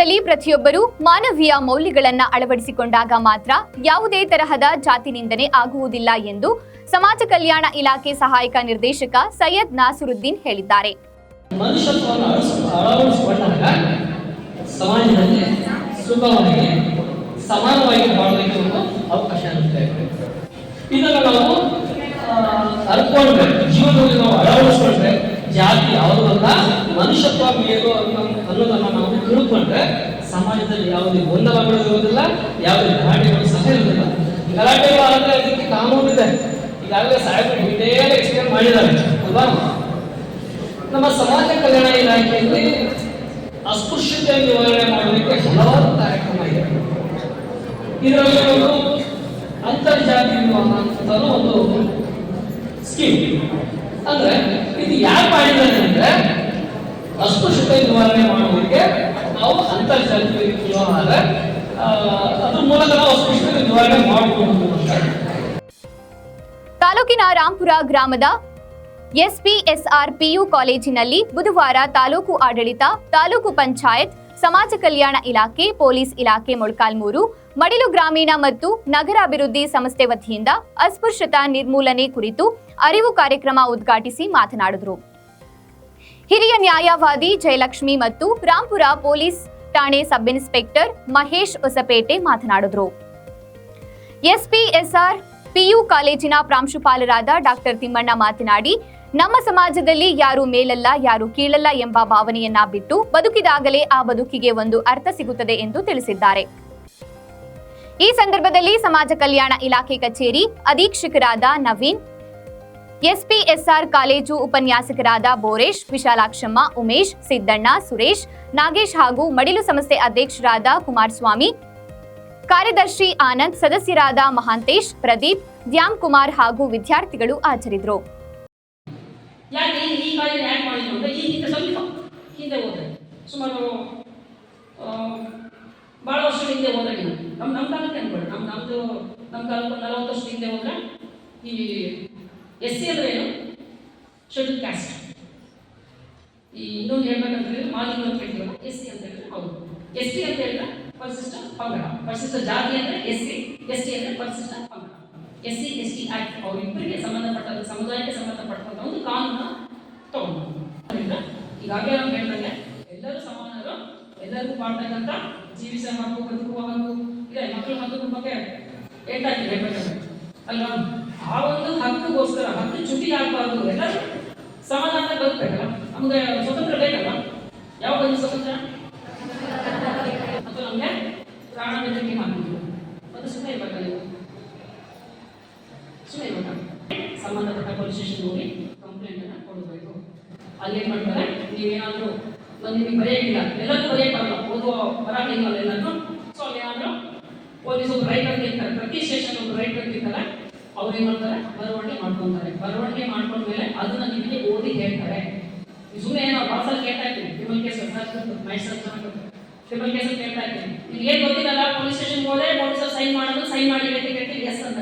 ಸಮಾಜದಲ್ಲಿ ಪ್ರತಿಯೊಬ್ಬರು ಮಾನವೀಯ ಮೌಲ್ಯಗಳನ್ನು ಅಳವಡಿಸಿಕೊಂಡಾಗ ಮಾತ್ರ ಯಾವುದೇ ತರಹದ ಜಾತಿ ನಿಂದನೆ ಆಗುವುದಿಲ್ಲ ಎಂದು ಸಮಾಜ ಕಲ್ಯಾಣ ಇಲಾಖೆ ಸಹಾಯಕ ನಿರ್ದೇಶಕ ಸೈಯದ್ ನಾಸರುದ್ದೀನ್ ಹೇಳಿದ್ದಾರೆ. ಜೀವನದಲ್ಲಿ ನಾವು ಜಾತಿ ಯಾವುದಲ್ಲ ಮನುಷ್ಯತ್ವ ಮೇಲು ಅನ್ನೋ ಅನ್ನೋದನ್ನ ನಾವು ತಿಳ್ಕೊಂಡ್ರೆ ಸಮಾಜದಲ್ಲಿ ಯಾವುದೇ ಗೊಂದಲಗಳು ಇರುವುದಿಲ್ಲ, ಯಾವುದೇ ಗಲಾಟೆಗಳು ಸಹ ಇರುವುದಿಲ್ಲ. ಗಲಾಟೆಗಳು ಆದರೆ ಅದಕ್ಕೆ ಕಾನೂನು ಇದೆ. ಈಗಾಗಲೇ ಸಾಹೇಬರು ಡೀಟೇಲ್ ಎಕ್ಸ್ಪ್ಲೇನ್ ಮಾಡಿದ್ದಾರೆ. ಅಲ್ವಾ? ನಮ್ಮ ಸಮಾಜ ಕಲ್ಯಾಣ ಇಲಾಖೆಯಲ್ಲಿ ಅಸ್ಪೃಶ್ಯತೆ ನಿವಾರಣೆ ಮಾಡಲಿಕ್ಕೆ ಹಲವಾರು ಕಾರ್ಯಕ್ರಮ ಇದೆ. ಇದರಲ್ಲಿ ಒಂದು ಅಂತರ್ಜಾತಿ ಅನ್ನುವಂಥದ್ದು ಒಂದು ಸ್ಕೀಮ್ ಅಂದ್ರೆ ಇದು ಯಾರು ಮಾಡಿದ್ದಾರೆ ಅಂದ್ರೆ ಅಸ್ಪೃಶ್ಯತೆ ನಿವಾರಣೆ ಮಾಡೋದಕ್ಕೆ ನಾವು ಅಂತರ್ಜಾತಿ ವ್ಯವಹಾರ ಆ, ಅದ್ರ ಮೂಲಕ ನಾವು ಅಸ್ಪೃಶ್ಯತೆ ನಿವಾರಣೆ ಮಾಡಬಹುದು ತಾಲೂಕಿನ ರಾಂಪುರ ಗ್ರಾಮದ ಎಸ್ಪಿಎಸ್ಆರ್ ಪಿಯು ಕಾಲೇಜಿನಲ್ಲಿ ಬುಧವಾರ ತಾಲೂಕು ಆಡಳಿತ ತಾಲೂಕು ಪಂಚಾಯತ್ ಸಮಾಜ ಕಲ್ಯಾಣ ಇಲಾಖೆ ಪೊಲೀಸ್ ಇಲಾಖೆ ಮೊಳಕಾಲ್ಮೂರು ಮಡಿಲು ಗ್ರಾಮೀಣ ಮತ್ತು ನಗರಾಭಿವೃದ್ಧಿ ಸಂಸ್ಥೆ ವತಿಯಿಂದ ಅಸ್ಪೃಶ್ಯತಾ ನಿರ್ಮೂಲನೆ ಕುರಿತು ಅರಿವು ಕಾರ್ಯಕ್ರಮ ಉದ್ಘಾಟಿಸಿ ಮಾತನಾಡಿದರು. ಹಿರಿಯ ನ್ಯಾಯವಾದಿ ಜಯಲಕ್ಷ್ಮಿ ಮತ್ತು ರಾಂಪುರ ಪೊಲೀಸ್ ಠಾಣೆ ಸಬ್ ಇನ್ಸ್ಪೆಕ್ಟರ್ ಮಹೇಶ್ ಹೊಸಪೇಟೆ ಮಾತನಾಡಿದರು. ಎಸ್ಪಿಎಸ್ಆರ್ ಪಿಯು ಕಾಲೇಜಿನ ಪ್ರಾಂಶುಪಾಲರಾದ ಡಾಕ್ಟರ್ ತಿಮ್ಮಣ್ಣ ಮಾತನಾಡಿ, ನಮ್ಮ ಸಮಾಜದಲ್ಲಿ ಯಾರು ಮೇಲಲ್ಲ, ಯಾರು ಕೀಳಲ್ಲ ಎಂಬ ಭಾವನೆಯನ್ನ ಬಿಟ್ಟು ಬದುಕಿದಾಗಲೇ ಆ ಬದುಕಿಗೆ ಒಂದು ಅರ್ಥ ಸಿಗುತ್ತದೆ ಎಂದು ತಿಳಿಸಿದ್ದಾರೆ. ಈ ಸಂದರ್ಭದಲ್ಲಿ ಸಮಾಜ ಕಲ್ಯಾಣ ಇಲಾಖೆ ಕಚೇರಿ ಅಧೀಕ್ಷಕರಾದ ನವೀನ್ ಎಸ್ಪಿಎಸ್ಆರ್ ಕಾಲೇಜು ಉಪನ್ಯಾಸಕರಾದ ಬೋರೇಶ್, ವಿಶಾಲಾಕ್ಷಮ್ಮ, ಉಮೇಶ್, ಸಿದ್ದಣ್ಣ, ಸುರೇಶ್, ನಾಗೇಶ್ ಹಾಗೂ ಮಡಿಲು ಸಂಸ್ಥೆ ಅಧ್ಯಕ್ಷರಾದ ಕುಮಾರಸ್ವಾಮಿ, ಕಾರ್ಯದರ್ಶಿ ಆನಂದ್, ಸದಸ್ಯರಾದ ಮಹಾಂತೇಶ್, ಪ್ರದೀಪ್, ದ್ಯಾಮ್ ಕುಮಾರ್ ಹಾಗೂ ವಿದ್ಯಾರ್ಥಿಗಳು ಆಚರಿದ್ರು ಭಾಳ ವರ್ಷ ಹಿಂದೆ ಹೋದ್ರೆ ನೀವು. ನಮ್ಮ ಕಾಲಕ್ಕೆ ಅನ್ಕೊಳ್ಳಿ ನಮ್ಮ ನಮ್ಮದು ನಮ್ಮ ಕಾಲಕ್ಕೆ ನಲವತ್ತು ವರ್ಷದ ಹಿಂದೆ ಹೋದ್ರೆ ಈ ಎಸ್ ಸಿ ಅಂದರೆ ಏನು? ಶೆಡ್ಯೂಲ್ ಕ್ಯಾಸ್ಟ್ ಈ ಇನ್ನೊಂದು ಹೇಳ್ಬೇಕಂದ್ರೆ ಮಾದಿಗಳು ಅಂತ ಎಸ್ ಸಿ ಅಂತ ಹೇಳಿದ್ರೆ ಹೌದು. ಎಸ್ ಟಿ ಅಂತ ಹೇಳಿದ್ರೆ ಪರಿಶಿಷ್ಟ ಪಂಗಡ. ಪರಿಶಿಷ್ಟ ಜಾತಿ ಅಂದರೆ ಎಸ್ ಸಿ, ಎಸ್ ಟಿ ಅಂದರೆ ಪರಿಶಿಷ್ಟ ಪಂಗಡ. S C, S T act. ಅವರಿಬ್ಬರಿಗೆ ಸಂಬಂಧಪಟ್ಟ, ಸಮುದಾಯಕ್ಕೆ ಸಂಬಂಧಪಟ್ಟಂತ ಒಂದು ಕಾನೂನು ತಗೊಂಡು ಈಗಾಗಲೇ ನಾವು ಹೇಳಿದಂಗೆ ಎಲ್ಲರೂ ಸಮಾನರು, ಎಲ್ಲರಿಗೂ ಮಾಡ್ತಕ್ಕಂಥ ಜೀವಿಸುವ ಹಕ್ಕು ಬದುಕುವ ಹಕ್ಕು ಇದೆ ಮಕ್ಕಳು ಹಕ್ಕು ಬಗ್ಗೆ ಏಟಾಗಿದೆ ಅಲ್ವಾ? ಆ ಒಂದು ಹಕ್ಕುಗೋಸ್ಕರ, ಹಕ್ಕು ಚುಟಿ ಆಗಬಾರ್ದು ಎಲ್ಲರೂ ಸಮಾಧಾನ ಬದುಕಬೇಕಲ್ಲ? ನಮ್ಗೆ ಸ್ವತಂತ್ರ ಬೇಕಲ್ಲ? ಯಾವ ಒಂದು ಸ್ವತಂತ್ರ? ಅಥವಾ ನಮ್ಗೆ ಪ್ರಾಣ ಬೆದರಿಕೆ ಹಾಕಿದ್ರು ಅದು ಸುಮ್ಮನೆ ಇರ್ಬೇಕಲ್ಲ ಸುಮ್ಮನೆ ಇರ್ಬೇಕಲ್ಲ? ಸಂಬಂಧಪಟ್ಟ ಪೊಲೀಸ್ ಸ್ಟೇಷನ್ ಹೋಗಿ ಕಂಪ್ಲೇಂಟ್ ಅನ್ನ ಕೊಡಬೇಕು. ಅಲ್ಲೇನ್ ಮಾಡ್ತಾರೆ? ನೀವೇನಾದ್ರೂ ಒಂದು ನಿಮಗೆ ಬರೆಯಕ್ಕಿಲ್ಲ ಎಲ್ಲರೂ ಬರೆಯಕ್ ಬರಲ್ಲ ಓದುವ ಬರಕ್ಕಿಲ್ಲ ಎಲ್ಲರೂ ಸೊ ಅಲ್ಲಿ ಏನಾದ್ರು ಪೊಲೀಸ್ ಒಬ್ರು ರೈಟ್ ಅಂತ ಇರ್ತಾರೆ ಪ್ರತಿ ಸ್ಟೇಷನ್ ಒಬ್ಬ ರೈಟ್ ಅಂತ ಇರ್ತಾರೆ ಅವ್ರು ಏನ್ ಮಾಡ್ತಾರೆ? ಬರವಣಿಗೆ ಮಾಡ್ಕೊಂತಾರೆ. ಬರವಣಿಗೆ ಮಾಡ್ಕೊಂಡ್ಮೇಲೆ ಅದನ್ನ ನಿಮಗೆ ಓದಿ ಹೇಳ್ತಾರೆ. ಸುಮ್ಮನೆ ಏನೋ ಭಾಷಲ್ಲಿ ಕೇಳ್ತಾ ಇರ್ತೀನಿ. ಕ್ರಿಮಿನಲ್ ಕೇಸ್ ಮೈಸೂರು ಕ್ರಿಮಿನಲ್ ಕೇಳ್ತಾ ನಿಮ್ಗೆ ಏನ್ ಗೊತ್ತಿಲ್ಲ ಪೊಲೀಸ್ ಸ್ಟೇಷನ್ ಹೋದ್ರೆ ಪೊಲೀಸರು ಸೈನ್ ಮಾಡೋದು ಸೈನ್ ಮಾಡಿ ಅಂತ ಕೇಳ್ತೀನಿ ಎಸ್ ಅಂತ.